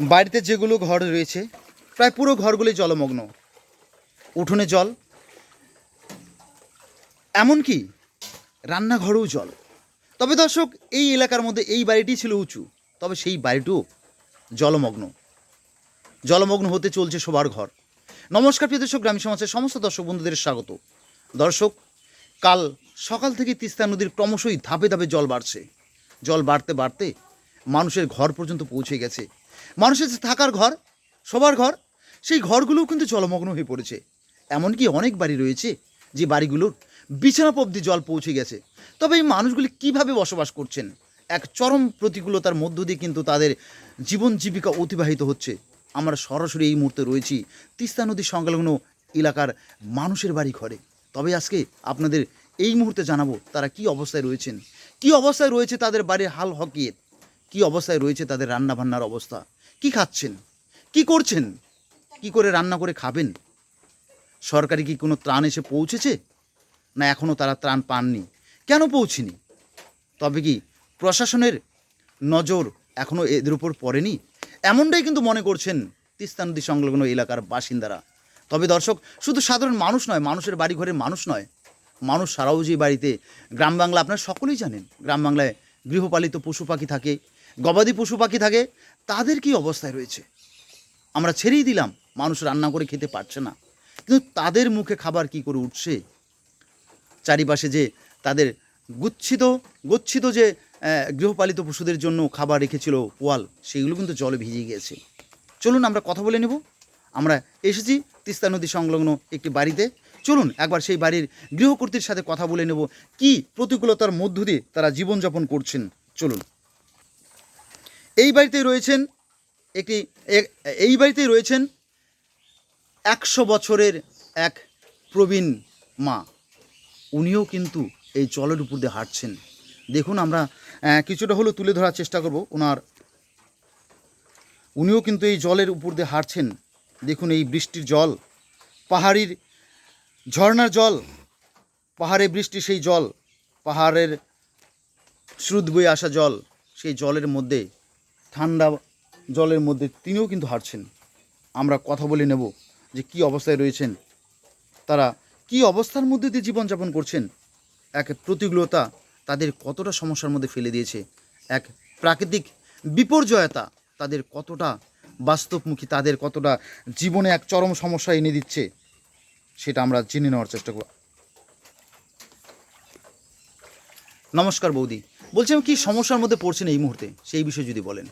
বাড়িতে যেগুলো ঘর রয়েছে, প্রায় পুরো ঘরগুলি জলমগ্ন। উঠোনে জল। এমনকি রান্নাঘরেও জল। তবে দর্শক, এই এলাকার মধ্যে এই বাড়িটি ছিল উঁচু, তবে সেই বাড়িটিও জলমগ্ন। জলমগ্ন হতে চলছে সবার ঘর। নমস্কার প্রিয় দর্শক, গ্রামীণ সমাজের সমস্ত দর্শক বন্ধুদের স্বাগত। দর্শক, কাল সকাল থেকে তিস্তা নদীর ক্রমশই ধাপে ধাপে জল বাড়ছে। জল বাড়তে বাড়তে মানুষের ঘর পর্যন্ত পৌঁছে গেছে। মানুষের থাকার ঘর সবার ঘর, সেই ঘরগুলোও কিন্তু জলমগ্ন হয়ে পড়েছে। এমনকি অনেক বাড়ি রয়েছে যে বাড়িগুলোর বিছানা অব্দি জল পৌঁছে গেছে। তবে এই মানুষগুলি কীভাবে বসবাস করছেন? এক চরম প্রতিকূলতার মধ্য দিয়ে কিন্তু তাদের জীবন জীবিকা অতিবাহিত হচ্ছে। আমরা সরাসরি এই মুহূর্তে রয়েছি তিস্তা নদী সংলগ্ন এলাকার মানুষের বাড়ি ঘরে তবে আজকে আপনাদের এই মুহূর্তে জানাব তারা কি অবস্থায় রয়েছেন? কি অবস্থায় রয়েছে তাদের বাড়ির হাল হকিয়ে কি অবস্থায় রয়েছে তাদের রান্না বান্নার অবস্থা? কি খাচ্ছেন? কি করছেন? কি করে রান্না করে খাবেন? সরকারি কি কোনো ত্রাণ এসে পৌঁছেছে? না এখনও তারা ত্রাণ পাননি। কেন পৌঁছেনি? তবে কি প্রশাসনের নজর এখনও এদের উপর পড়েনি? এমনটাই কিন্তু মনে করছেন তিস্তা নদী সংলগ্ন এলাকার বাসিন্দারা। তবে দর্শক, শুধু সাধারণ মানুষ নয়, মানুষের বাড়ি ঘরের মানুষ নয়। মানুষ সারাও যে বাড়িতে গ্রাম বাংলা আপনারা সকলেই জানেন গ্রাম বাংলায় গৃহপালিত পশু পাখি থাকে গবাদি পশু পাখি থাকে, তাদের কি অবস্থায় রয়েছে? আমরা ছেড়েই দিলাম, মানুষ রান্না করে খেতে পারছে না। কিন্তু তাদের মুখে খাবার কি করে উঠছে? চারিপাশে যে তাদের গুচ্ছিত, গচ্ছিত যে গৃহপালিত পশুদের জন্য খাবার রেখেছিল পোয়াল, সেগুলো কিন্তু জলে ভিজে গিয়েছে। চলুন আমরা কথা বলে নেব। আমরা এসেছি তিস্তা নদী সংলগ্ন একটি বাড়িতে। চলুন একবার সেই বাড়ির গৃহকর্তীর সাথে কথা বলে নেব, কি প্রতিকূলতার মধ্য দিয়ে তারা জীবনযাপন করছেন। চলুন। এই বাড়িতে রয়েছেন একটি এই বাড়িতেই রয়েছেন একশো বছরের এক প্রবীণ মা। উনিও কিন্তু এই জলের উপর দিয়ে হাঁটছেন। দেখুন আমরা কিছুটা হলেও তুলে ধরার চেষ্টা করব ওনার। উনিও কিন্তু এই জলের উপর দিয়ে হাঁটছেন। দেখুন এই বৃষ্টির জল, পাহাড়ির ঝর্ণার জল, পাহাড়ে বৃষ্টি সেই জল, পাহাড়ের স্রোত বয়ে আসা জল, সেই জলের মধ্যে ঠান্ডা জলের মধ্যে তিনিও কিন্তু হাঁটছেন। আমরা কথা বলে নেব যে কি অবস্থায় রয়েছেন, তারা কি অবস্থার মধ্যে দিয়ে জীবনযাপন করছেন। এক প্রতিকূলতা তাদের কতটা সমস্যার মধ্যে ফেলে দিয়েছে। এক প্রাকৃতিক বিপর্যয়তা তাদের কতটা বাস্তবমুখী, তাদের কতটা জীবনে এক চরম সমস্যা এনে দিচ্ছে, সেটা আমরা জেনে নেওয়ার চেষ্টা করব। নমস্কার বৌদি। বলছিলাম কি সমস্যার মধ্যে পড়ছেন এই মুহূর্তে? সেই বিষয়ে যদি বলেন।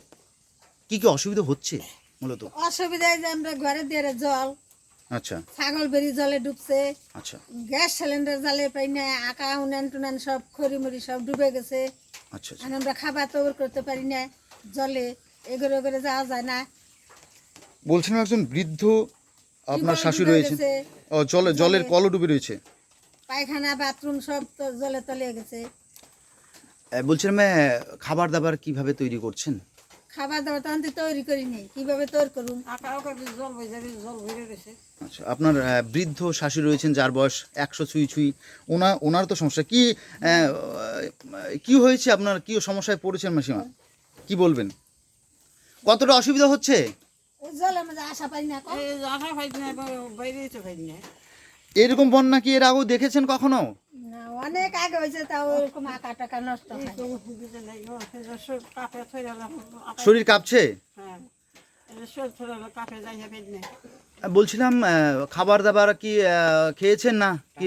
কি কি অসুবিধা হচ্ছে মূলত? অসুবিধায় যে আমরা ঘরে দিয়ে জল আচ্ছা। ছাগল বেরি জলে ডুবছে আচ্ছা। গ্যাস সিলিন্ডার জালে পাই না আঁকা উনান টুনান সব খড়ি মুড়ি সব ডুবে গেছে। আচ্ছা আচ্ছা। আর আমরা খাবার তৈরি করতে পারি না জলে এগোরে এগোরে যাওয়া যায় না। বলছিলাম একজন বৃদ্ধ আপনার শাশুড়ি ও জলে জলের কলও ডুবে রয়েছে। পায়খানা বাথরুম সব তো জলে তলে গেছে। বলছিলাম খাবার দাবার কীভাবে তৈরি করছেন? খাবার দাবার তখন তো তৈরি করি নি কীভাবে তৈরি করুন? আচ্ছা আপনার বৃদ্ধ শাশুড়ি রয়েছেন যার বয়স একশো ছুঁই ছুঁই। ওনা ওনার তো সমস্যা। কি কি হয়েছে আপনার? কি সমস্যায় পড়েছেন মাসিমা? কি বলবেন? কতটা অসুবিধা হচ্ছে? জলের মধ্যে আসা পারি না কম। এরকম বন্যা কি এর আগেও দেখেছেন কখনো? অনেক আগে হয়েছে তাও ওরকম আঁকা টাকা নষ্ট শরীর কাঁপছে? বলছিলাম খাবার দাবার কি খেয়েছেন না? কি?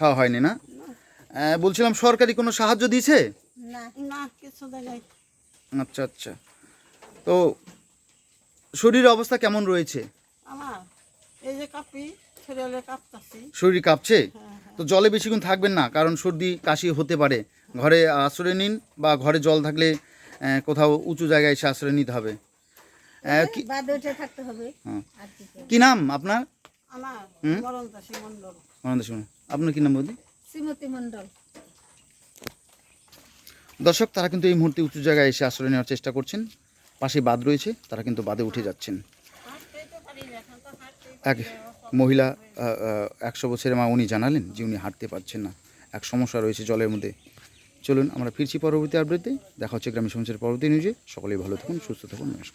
খাওয়া হয়নি না? বলছিলাম সরকারি কোনো সাহায্য দিয়েছে? না আচ্ছা আচ্ছা। তো শরীরের অবস্থা কেমন রয়েছে? এই যে কাপি ছেলে কাঁপতাছি। শরীর কাঁপছে? তো জলে বেশিক্ষণ থাকবেন না কারণ সর্দি কাশি হতে পারে। ঘরে আশ্রয় নিন বা ঘরে জল থাকলে কোথাও উঁচু জায়গায় এসে আশ্রয় নিতে হবে। কি- হ্যাঁ। কি নাম আপনার? আপনার কি নাম বৌদি দর্শক তারা কিন্তু এই মুহূর্তে উঁচু জায়গায় এসে আশ্রয় নেওয়ার চেষ্টা করছেন। পাশে বাদ রয়েছে তারা কিন্তু বাদে উঠে যাচ্ছেন। এক মহিলা একশো বছরের মা উনি জানালেন যে উনি হাঁটতে পারছেন না। এক সমস্যা রয়েছে জলের মধ্যে। চলুন আমরা ফিরছি পরবর্তী আপডেটে দেখা হচ্ছে গ্রামীণ সমাজের পরবর্তী নিউজে সকলেই ভালো থাকুন, সুস্থ থাকুন, নমস্কার।